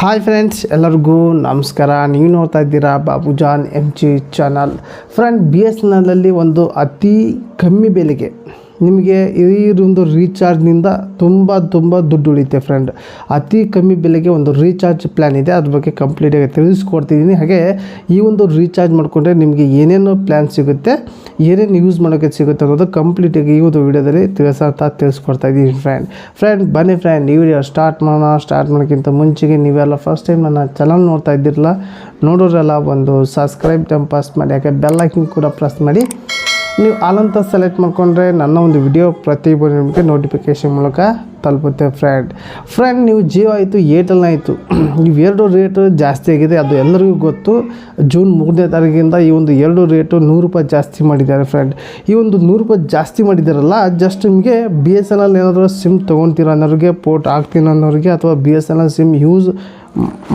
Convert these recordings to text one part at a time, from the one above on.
Hi friends ಎಲ್ಲರಿಗೂ ನಮಸ್ಕಾರ. ನೀವು ನೋಡ್ತಾ ಇದ್ದೀರಾ Babujan M G channel friend B S N ಅಲ್ಲಿ ಒಂದು ಅತಿ ಕಮ್ಮಿ ಬೆಲೆಗೆ ನಿಮಗೆ ಈ ಒಂದು ರೀಚಾರ್ಜ್ನಿಂದ ತುಂಬ ತುಂಬ ದುಡ್ಡು ಉಳಿಯುತ್ತೆ ಫ್ರೆಂಡ್ ಅತಿ ಕಮ್ಮಿ ಬೆಲೆಗೆ ಒಂದು ರೀಚಾರ್ಜ್ ಪ್ಲ್ಯಾನ್ ಇದೆ. ಅದ್ರ ಬಗ್ಗೆ ಕಂಪ್ಲೀಟಾಗಿ ತಿಳಿಸ್ಕೊಡ್ತಿದ್ದೀನಿ. ಹಾಗೆ ಈ ಒಂದು ರೀಚಾರ್ಜ್ ಮಾಡಿಕೊಂಡ್ರೆ ನಿಮಗೆ ಏನೇನು ಪ್ಲ್ಯಾನ್ ಸಿಗುತ್ತೆ, ಏನೇನು ಯೂಸ್ ಮಾಡೋಕ್ಕೆ ಸಿಗುತ್ತೆ ಅನ್ನೋದು ಕಂಪ್ಲೀಟಾಗಿ ಈ ಒಂದು ವಿಡಿಯೋದಲ್ಲಿ ತಿಳಿಸಂತ ತಿಳಿಸ್ಕೊಡ್ತಾ ಇದ್ದೀನಿ ಫ್ರೆಂಡ್ ಫ್ರೆಂಡ್ ಬನ್ನಿ ಫ್ರೆಂಡ್ ಈ ವಿಡಿಯೋ ಸ್ಟಾರ್ಟ್ ಮಾಡೋಣ. ಸ್ಟಾರ್ಟ್ ಮಾಡೋಕ್ಕಿಂತ ಮುಂಚೆಗೆ ನೀವೆಲ್ಲ ಫಸ್ಟ್ ಟೈಮ್ ನನ್ನ ಚಾನಲ್ ನೋಡ್ತಾ ಇದ್ದಿರಲ್ಲ ನೋಡೋರೆಲ್ಲ ಒಂದು ಸಬ್ಸ್ಕ್ರೈಬ್ ಟೈಮ್ ಪಾಸ್ ಮಾಡಿ ಯಾಕೆ ಬೆಲ್ ಐಕನ್ ಕೂಡ ಪ್ರೆಸ್ ಮಾಡಿ. ನೀವು ಆಲಂತ ಸೆಲೆಕ್ಟ್ ಮಾಡಿಕೊಂಡ್ರೆ ನನ್ನ ಒಂದು ವಿಡಿಯೋ ಪ್ರತಿ ನಿಮಗೆ ನೋಟಿಫಿಕೇಷನ್ ಮೂಲಕ ತಲುಪುತ್ತೆ ಫ್ರೆಂಡ್ ಫ್ರೆಂಡ್ ನೀವು ಜಿಯೋ ಆಯಿತು ಏರ್ಟೆಲ್ ಆಯಿತು. ಇವೆರಡು ರೇಟು ಜಾಸ್ತಿ ಆಗಿದೆ. ಅದು ಎಲ್ಲರಿಗೂ ಗೊತ್ತು. ಜೂನ್ ಮೂರನೇ ತಾರೀಕಿಂದ ಈ ಒಂದು ಎರಡು ರೇಟು ನೂರು ರೂಪಾಯಿ ಜಾಸ್ತಿ ಮಾಡಿದ್ದಾರೆ ಫ್ರೆಂಡ್ ಈ ಒಂದು ನೂರು ರೂಪಾಯಿ ಜಾಸ್ತಿ ಮಾಡಿದ್ದಾರಲ್ಲ ಜಸ್ಟ್ ನಿಮಗೆ ಬಿ ಎಸ್ ಎನ್ ಎಲ್ ಏನಾದರೂ ಸಿಮ್ ತೊಗೊತೀರ ಅನ್ನೋರಿಗೆ ಪೋರ್ಟ್ ಆಗ್ತೀನಿ ಅನ್ನೋರಿಗೆ, ಅಥವಾ B S N L SIM use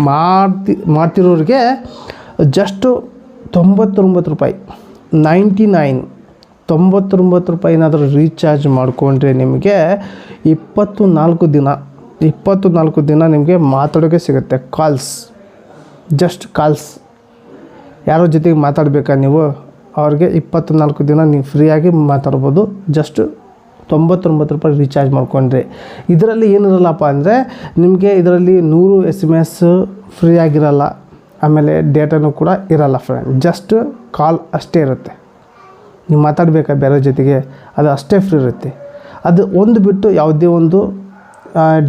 ಮಾಡ್ತಿ, ಮಾಡ್ತಿರೋರಿಗೆ ಜಸ್ಟು ತೊಂಬತ್ತೊಂಬತ್ತು ರೂಪಾಯಿ. ನೈಂಟಿ ನೈನ್ ತೊಂಬತ್ತೊಂಬತ್ತು ರೂಪಾಯಿ ಏನಾದರೂ ರೀಚಾರ್ಜ್ ಮಾಡಿಕೊಂಡ್ರೆ ನಿಮಗೆ ಇಪ್ಪತ್ತು ನಾಲ್ಕು ದಿನ ಇಪ್ಪತ್ತು ನಾಲ್ಕು ದಿನ ನಿಮಗೆ ಮಾತಾಡೋಕ್ಕೆ ಸಿಗುತ್ತೆ ಕಾಲ್ಸ್ ಜಸ್ಟ್ ಕಾಲ್ಸ್ ಯಾರ ಜೊತೆಗೆ ಮಾತಾಡಬೇಕಾ ನೀವು? ಅವ್ರಿಗೆ ಇಪ್ಪತ್ತು ನಾಲ್ಕು ದಿನ ನೀವು ಫ್ರೀಯಾಗಿ ಮಾತಾಡ್ಬೋದು ಜಸ್ಟ್ ತೊಂಬತ್ತೊಂಬತ್ತು ರೂಪಾಯಿ ರೀಚಾರ್ಜ್ ಮಾಡ್ಕೊಂಡ್ರೆ. ಇದರಲ್ಲಿ ಏನಿರಲ್ಲಪ್ಪ ಅಂದರೆ, ನಿಮಗೆ ಇದರಲ್ಲಿ ನೂರು ಎಸ್ ಎಂ ಎಸ್ ಫ್ರೀ ಆಗಿರಲ್ಲ, ಆಮೇಲೆ ಡೇಟಾನು ಕೂಡ ಇರಲ್ಲ ಫ್ರೆಂಡ್ ಜಸ್ಟ್ ಕಾಲ್ ಅಷ್ಟೇ ಇರುತ್ತೆ. ನೀವು ಮಾತಾಡಬೇಕಾ ಬೇರೆ ಜೊತೆಗೆ? ಅದು ಅಷ್ಟೇ ಫ್ರೀ ಇರುತ್ತೆ. ಅದು ಒಂದು ಬಿಟ್ಟು ಯಾವುದೇ ಒಂದು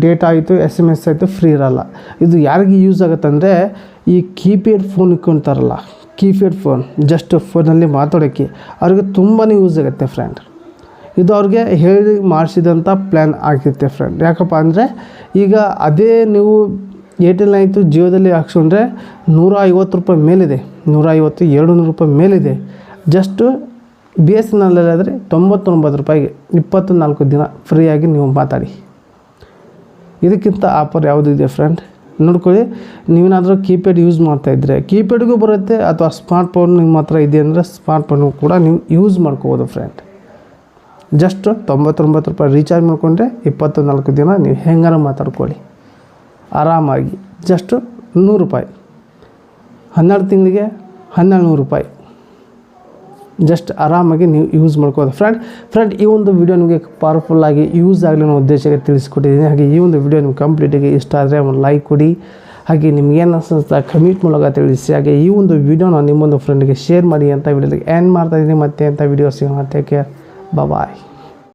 ಡೇಟಾ ಆಯಿತು ಎಸ್ ಎಂ ಎಸ್ ಆಯಿತು ಫ್ರೀ ಇರಲ್ಲ. ಇದು ಯಾರಿಗೆ ಯೂಸ್ ಆಗುತ್ತೆ ಅಂದರೆ ಈ ಕೀಪ್ಯಾಡ್ ಫೋನ್ ಇಟ್ಕೊತಾರಲ್ಲ ಕೀಪ್ಯಾಡ್ ಫೋನ್ ಜಸ್ಟ್ ಫೋನಲ್ಲಿ ಮಾತಾಡೋಕ್ಕೆ ಅವ್ರಿಗೆ ತುಂಬಾ ಯೂಸ್ ಆಗುತ್ತೆ ಫ್ರೆಂಡ್ ಇದು ಅವ್ರಿಗೆ ಹೇಳಿ ಮಾಡಿಸಿದಂಥ ಪ್ಲ್ಯಾನ್ ಆಗಿರುತ್ತೆ ಫ್ರೆಂಡ್ ಯಾಕಪ್ಪ ಅಂದರೆ ಈಗ ಅದೇ ನೀವು ಏರ್ಟೆಲ್ ಆಯಿತು ಜಿಯೋದಲ್ಲಿ ಹಾಕ್ಸ್ಕೊಂಡ್ರೆ ನೂರ ಐವತ್ತು ರೂಪಾಯಿ ಮೇಲಿದೆ. ನೂರ ಐವತ್ತು ಎರಡು ನೂರು ರೂಪಾಯಿ ಮೇಲಿದೆ. ಜಸ್ಟು ಬಿ ಎಸ್ ಎನ್ ಎಲ್ಲಾದರೆ ತೊಂಬತ್ತೊಂಬತ್ತು ರೂಪಾಯಿಗೆ ಇಪ್ಪತ್ತು ನಾಲ್ಕು ದಿನ ಫ್ರೀಯಾಗಿ ನೀವು ಮಾತಾಡಿ. ಇದಕ್ಕಿಂತ ಆಫರ್ ಯಾವುದು ಇದೆ ಫ್ರೆಂಡ್ ನೋಡ್ಕೊಳ್ಳಿ, ನೀವೇನಾದರೂ ಕೀಪ್ಯಾಡ್ ಯೂಸ್ ಮಾಡ್ತಾಯಿದ್ರೆ ಕೀಪ್ಯಾಡ್ಗೂ ಬರುತ್ತೆ ಅಥವಾ ಸ್ಮಾರ್ಟ್ ಫೋನ್ ನಿಮ್ಮ ಹತ್ರ ಇದೆ ಅಂದರೆ ಸ್ಮಾರ್ಟ್ ಫೋನು ಕೂಡ ನೀವು ಯೂಸ್ ಮಾಡ್ಕೋಬೋದು ಫ್ರೆಂಡ್ ಜಸ್ಟ್ ತೊಂಬತ್ತೊಂಬತ್ತು ರೂಪಾಯಿ ರೀಚಾರ್ಜ್ ಮಾಡಿಕೊಂಡ್ರೆ ಇಪ್ಪತ್ತು ನಾಲ್ಕು ದಿನ ನೀವು ಹೆಂಗಾರ ಮಾತಾಡ್ಕೊಳ್ಳಿ. ಆರಾಮಾಗಿ ಜಸ್ಟು ನೂರು ರೂಪಾಯಿ. ಹನ್ನೆರಡು ತಿಂಗಳಿಗೆ ಹನ್ನೆರಡು ನೂರು ರೂಪಾಯಿ. ಜಸ್ಟ್ ಆರಾಮಾಗಿ ನೀವು ಯೂಸ್ ಮಾಡ್ಕೋದು ಫ್ರೆಂಡ್ ಫ್ರೆಂಡ್ ಈ ಒಂದು ವಿಡಿಯೋ ನಿಮಗೆ ಪವರ್ಫುಲ್ಲಾಗಿ ಯೂಸ್ ಆಗಲಿ ಅನ್ನೋ ಉದ್ದೇಶಕ್ಕೆ ತಿಳಿಸ್ಕೊಟ್ಟಿದ್ದೀನಿ. ಹಾಗೆ ಈ ಒಂದು ವಿಡಿಯೋ ನಿಮ್ಗೆ ಕಂಪ್ಲೀಟಾಗಿ ಇಷ್ಟ ಆದರೆ ಒಂದು ಲೈಕ್ ಕೊಡಿ. ಹಾಗೆ ನಿಮ್ಗೇನು ಅನಿಸುತ್ತೆ ಕಮೆಂಟ್ ಮೂಲಕ ತಿಳಿಸಿ. ಹಾಗೆ ಈ ಒಂದು ವಿಡಿಯೋನ ನಿಮ್ಮೊಂದು ಫ್ರೆಂಡ್ಗೆ ಶೇರ್ ಮಾಡಿ ಅಂತ ವಿಡಿಯೋದಲ್ಲಿ ಏನು ಮಾಡ್ತಾಯಿದ್ದೀನಿ ಮತ್ತೆ ಅಂತ ವಿಡಿಯೋ ಸಿಗೋಣ ಟೇಕ್ ಕೇರ್ ಬಾಯ್